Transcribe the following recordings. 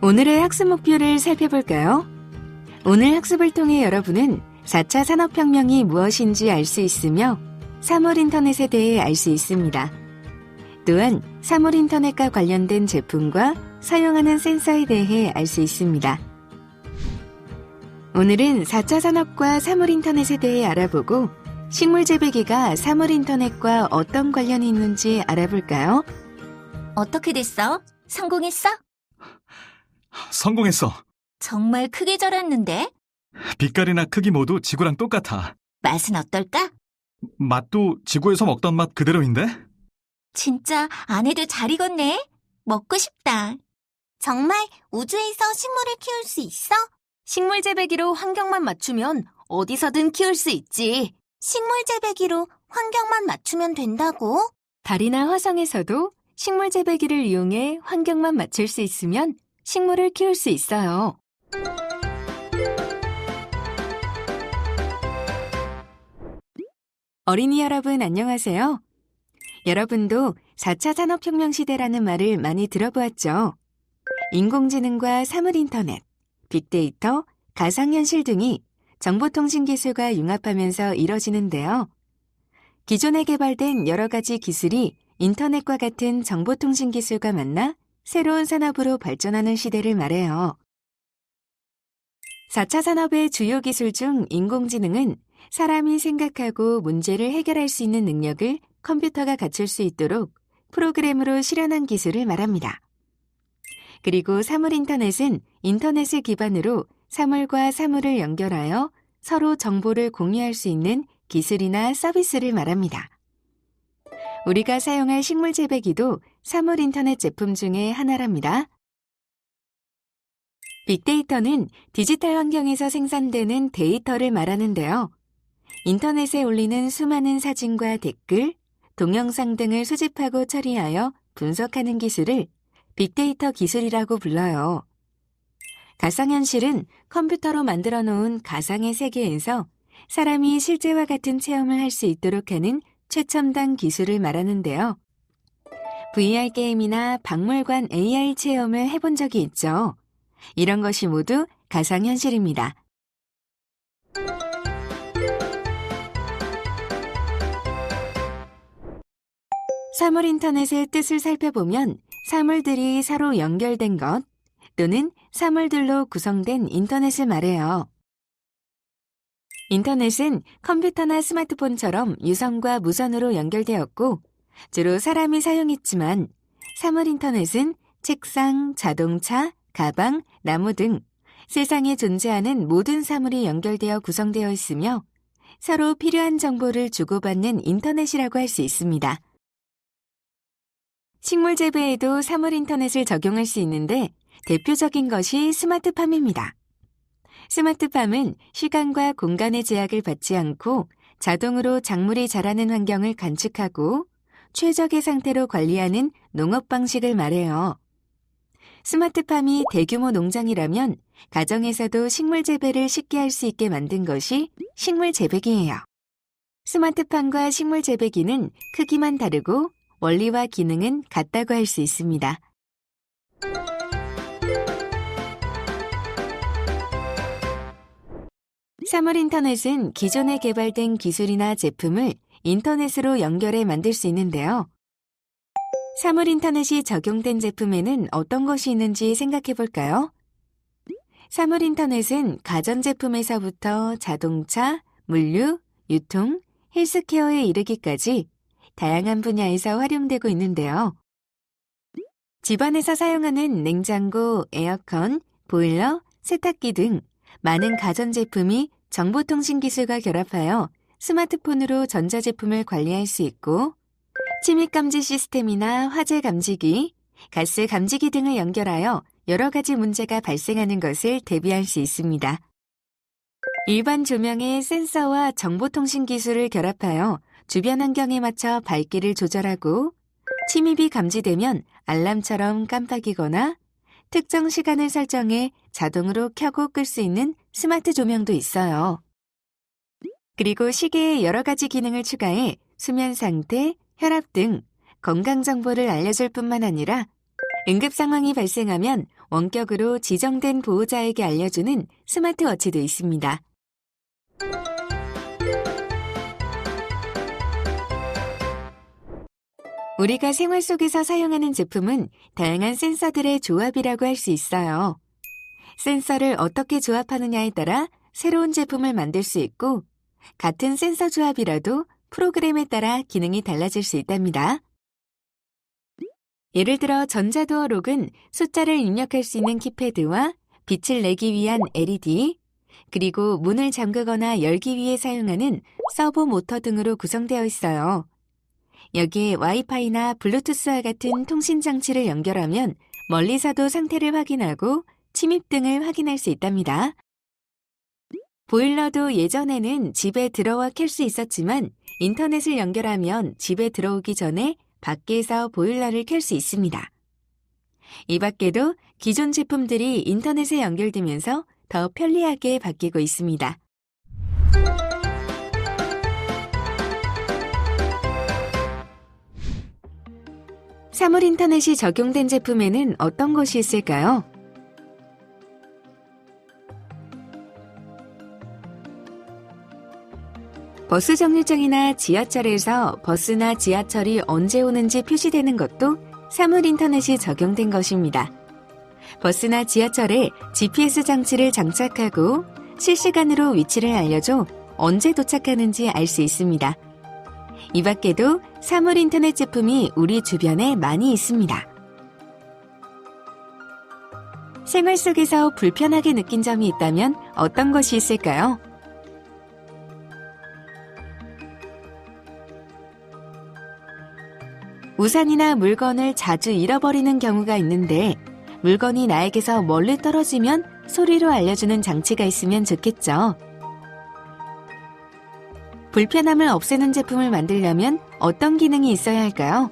오늘의 학습 목표를 살펴볼까요? 오늘 학습을 통해 여러분은 4차 산업혁명이 무엇인지 알 수 있으며 사물 인터넷에 대해 알 수 있습니다. 또한 사물 인터넷과 관련된 제품과 사용하는 센서에 대해 알 수 있습니다. 오늘은 4차 산업과 사물 인터넷에 대해 알아보고 식물 재배기가 사물 인터넷과 어떤 관련이 있는지 알아볼까요? 어떻게 됐어? 성공했어? 성공했어. 정말 크게 자랐는데? 빛깔이나 크기 모두 지구랑 똑같아. 맛은 어떨까? 맛도 지구에서 먹던 맛 그대로인데? 진짜 아내도 잘 익었네. 먹고 싶다. 정말 우주에서 식물을 키울 수 있어? 식물 재배기로 환경만 맞추면 어디서든 키울 수 있지. 식물 재배기로 환경만 맞추면 된다고? 달이나 화성에서도 식물 재배기를 이용해 환경만 맞출 수 있으면 식물을 키울 수 있어요. 어린이 여러분 안녕하세요. 여러분도 4차 산업혁명 시대라는 말을 많이 들어보았죠. 인공지능과 사물인터넷, 빅데이터, 가상현실 등이 정보통신 기술과 융합하면서 이뤄지는데요. 기존에 개발된 여러 가지 기술이 인터넷과 같은 정보통신 기술과 만나 새로운 산업으로 발전하는 시대를 말해요. 4차 산업의 주요 기술 중 인공지능은 사람이 생각하고 문제를 해결할 수 있는 능력을 컴퓨터가 갖출 수 있도록 프로그램으로 실현한 기술을 말합니다. 그리고 사물 인터넷은 인터넷을 기반으로 사물과 사물을 연결하여 서로 정보를 공유할 수 있는 기술이나 서비스를 말합니다. 우리가 사용할 식물 재배기도 사물 인터넷 제품 중에 하나랍니다. 빅데이터는 디지털 환경에서 생산되는 데이터를 말하는데요. 인터넷에 올리는 수많은 사진과 댓글, 동영상 등을 수집하고 처리하여 분석하는 기술을 빅데이터 기술이라고 불러요. 가상현실은 컴퓨터로 만들어 놓은 가상의 세계에서 사람이 실제와 같은 체험을 할 수 있도록 하는 최첨단 기술을 말하는데요. VR 게임이나 박물관 AR 체험을 해본 적이 있죠. 이런 것이 모두 가상현실입니다. 사물 인터넷의 뜻을 살펴보면 사물들이 서로 연결된 것 또는 사물들로 구성된 인터넷을 말해요. 인터넷은 컴퓨터나 스마트폰처럼 유선과 무선으로 연결되었고 주로 사람이 사용했지만 사물 인터넷은 책상, 자동차, 가방, 나무 등 세상에 존재하는 모든 사물이 연결되어 구성되어 있으며 서로 필요한 정보를 주고받는 인터넷이라고 할 수 있습니다. 식물 재배에도 사물 인터넷을 적용할 수 있는데 대표적인 것이 스마트팜입니다. 스마트팜은 시간과 공간의 제약을 받지 않고 자동으로 작물이 자라는 환경을 관측하고 최적의 상태로 관리하는 농업 방식을 말해요. 스마트팜이 대규모 농장이라면 가정에서도 식물 재배를 쉽게 할 수 있게 만든 것이 식물 재배기예요. 스마트팜과 식물 재배기는 크기만 다르고 원리와 기능은 같다고 할 수 있습니다. 사물 인터넷은 기존에 개발된 기술이나 제품을 인터넷으로 연결해 만들 수 있는데요. 사물 인터넷이 적용된 제품에는 어떤 것이 있는지 생각해 볼까요? 사물 인터넷은 가전제품에서부터 자동차, 물류, 유통, 헬스케어에 이르기까지 다양한 분야에서 활용되고 있는데요. 집안에서 사용하는 냉장고, 에어컨, 보일러, 세탁기 등 많은 가전제품이 정보통신 기술과 결합하여 스마트폰으로 전자제품을 관리할 수 있고 침입 감지 시스템이나 화재 감지기, 가스 감지기 등을 연결하여 여러 가지 문제가 발생하는 것을 대비할 수 있습니다. 일반 조명의 센서와 정보통신 기술을 결합하여 주변 환경에 맞춰 밝기를 조절하고 침입이 감지되면 알람처럼 깜빡이거나 특정 시간을 설정해 자동으로 켜고 끌 수 있는 스마트 조명도 있어요. 그리고 시계에 여러 가지 기능을 추가해 수면 상태, 혈압 등 건강 정보를 알려줄 뿐만 아니라 응급 상황이 발생하면 원격으로 지정된 보호자에게 알려주는 스마트워치도 있습니다. 우리가 생활 속에서 사용하는 제품은 다양한 센서들의 조합이라고 할 수 있어요. 센서를 어떻게 조합하느냐에 따라 새로운 제품을 만들 수 있고, 같은 센서 조합이라도 프로그램에 따라 기능이 달라질 수 있답니다. 예를 들어 전자도어 록은 숫자를 입력할 수 있는 키패드와 빛을 내기 위한 LED, 그리고 문을 잠그거나 열기 위해 사용하는 서버 모터 등으로 구성되어 있어요. 여기에 와이파이나 블루투스와 같은 통신 장치를 연결하면 멀리서도 상태를 확인하고 침입 등을 확인할 수 있답니다. 보일러도 예전에는 집에 들어와 켤 수 있었지만 인터넷을 연결하면 집에 들어오기 전에 밖에서 보일러를 켤 수 있습니다. 이 밖에도 기존 제품들이 인터넷에 연결되면서 더 편리하게 바뀌고 있습니다. 사물 인터넷이 적용된 제품에는 어떤 것이 있을까요? 버스 정류장이나 지하철에서 버스나 지하철이 언제 오는지 표시되는 것도 사물 인터넷이 적용된 것입니다. 버스나 지하철에 GPS 장치를 장착하고 실시간으로 위치를 알려줘 언제 도착하는지 알 수 있습니다. 이 밖에도 사물 인터넷 제품이 우리 주변에 많이 있습니다. 생활 속에서 불편하게 느낀 점이 있다면 어떤 것이 있을까요? 우산이나 물건을 자주 잃어버리는 경우가 있는데 물건이 나에게서 멀리 떨어지면 소리로 알려주는 장치가 있으면 좋겠죠. 불편함을 없애는 제품을 만들려면 어떤 기능이 있어야 할까요?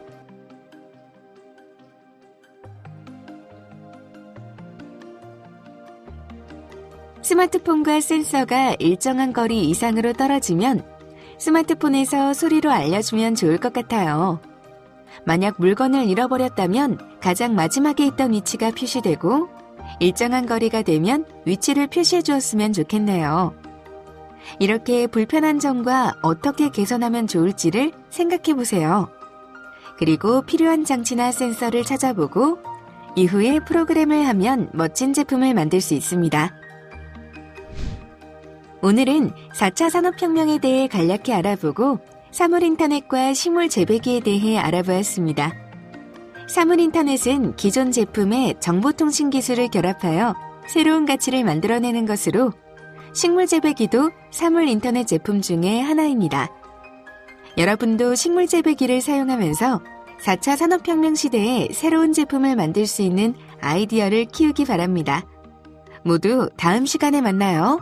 스마트폰과 센서가 일정한 거리 이상으로 떨어지면 스마트폰에서 소리로 알려주면 좋을 것 같아요. 만약 물건을 잃어버렸다면 가장 마지막에 있던 위치가 표시되고 일정한 거리가 되면 위치를 표시해 주었으면 좋겠네요. 이렇게 불편한 점과 어떻게 개선하면 좋을지를 생각해 보세요. 그리고 필요한 장치나 센서를 찾아보고 이후에 프로그램을 하면 멋진 제품을 만들 수 있습니다. 오늘은 4차 산업혁명에 대해 간략히 알아보고 사물 인터넷과 식물 재배기에 대해 알아보았습니다. 사물 인터넷은 기존 제품의 정보통신 기술을 결합하여 새로운 가치를 만들어내는 것으로 식물 재배기도 사물 인터넷 제품 중에 하나입니다. 여러분도 식물 재배기를 사용하면서 4차 산업혁명 시대에 새로운 제품을 만들 수 있는 아이디어를 키우기 바랍니다. 모두 다음 시간에 만나요.